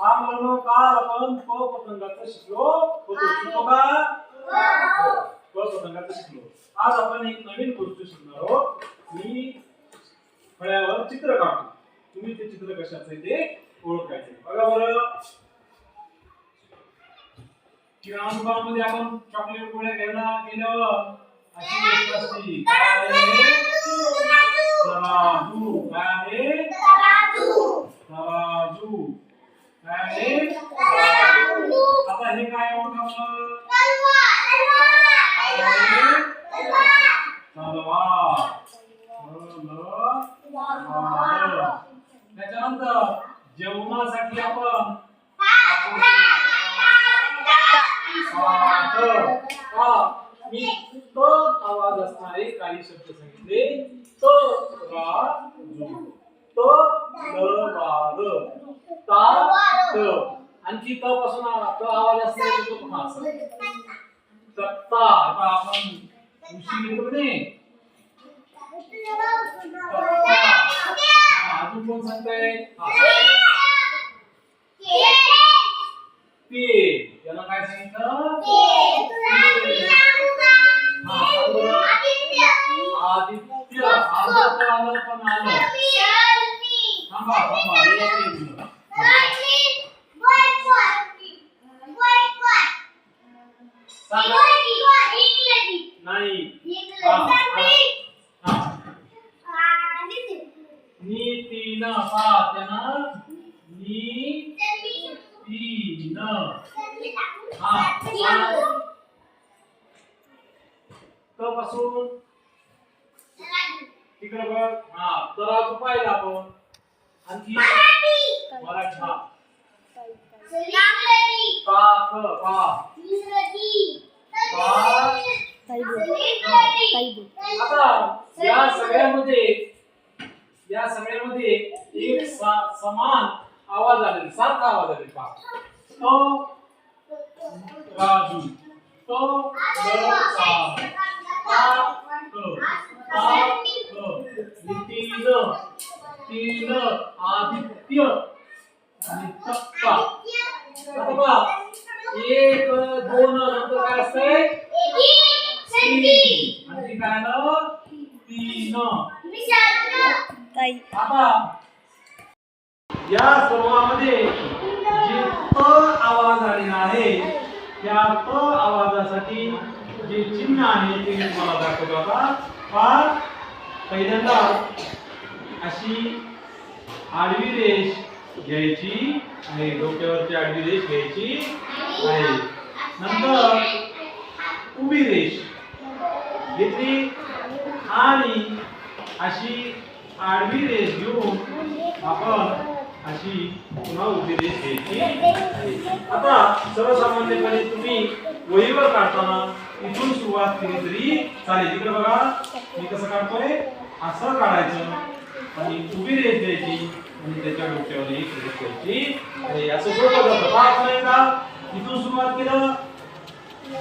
हा म्हणून काल आपण प पतंगाचं शिकलो. होतो शिकलो. का प पतंगाचं शिकलो आज आपण एक नवीन गोष्ट शिकणार आहोत. मी फळ्यावर चित्र काढतो. तुम्ही ते चित्र कशाचं ते ओळखायचे बघा बरं. किराणा दुकानामध्ये आपण चॉकलेट गोळ्या घ्यायला गेल्यावर अशी गोष्ट असते काय आहे? तराजू काय आहे तराजू काय आहे आता हे काय ओळखावं तलवार तलवार. त्याच्यानंतर जेवणासाठी आपण मी त आवाज असणारे काही शब्द सांगितले त राजू त लवार ता त आणखी त पासून त आवाज असणारे शब्द पुन्हा आता आपण उशी घेतो नाही? अजून कोण सांगताय हा, ते याला काय सांगितलं हा सांग बरं. आदित्य आदित्य आलं पण आलं हे हा. नीतीन. पा त्यानं नी तीन हा. हा. त पासून तिकडे बघ. हा तराजू पाहिला आपण आणखी मराठी हा का क पा आता या सगळ्यामध्ये या सगळ्यामध्ये एक समान आवाज़ आलेला सारखा आवाज़ आलेला पहा तो राजू तो ता आता या सर्वांमध्ये जे त आवाज आलेला आहे त्या त आवाजासाठी जे चिन्ह आहे ते मी तुम्हाला दाखवतो आता. फार पहिल्यांदा अशी आडवी रेष घ्यायची आहे डोक्यावरची आडवी रेष घ्यायची आहे. नंतर उभी रेष घेतली आणि अशी आडवी रेष घेऊन आपण अशी पुन्हा उभी रेष घ्यायची. आता सर्वसामान्यपणे तुम्ही वहीवर काढताना इथून सुरुवात केली तरी चालेल. इकडे बघा मी कसं काढतोय? असं काढायचं आणि उभी रेष द्यायची आणि त्याच्या डोक्यावर एक रेष द्यायची आणि असं जोडलं जातं पाच नाही का? इथून सुरुवात केलं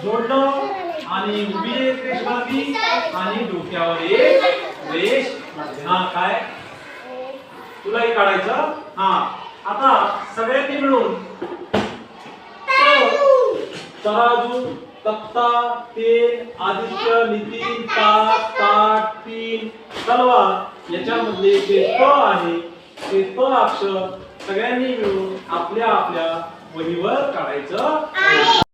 जोडलं आणि उभी एक रेष मारली आणि डोक्यावर एक मारली. हा काय? तुलाही काढायचं? हा. आता सगळ्यांनी मिळून. तराजू तक्ता तेल आदित्य नितीन ताक ताट तीन तलवार याच्यामधले जे त आहे ते त अक्षर सगळ्यांनी मिळून आपल्या आपल्या वहीवर काढायचं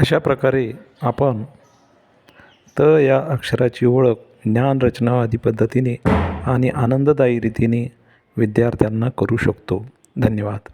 अशा प्रकारे आपण त या अक्षराची ओळख ज्ञान पद्धतीने आणि आनंददायी रीतीने विद्यार्थ्यांना करू शकतो. धन्यवाद.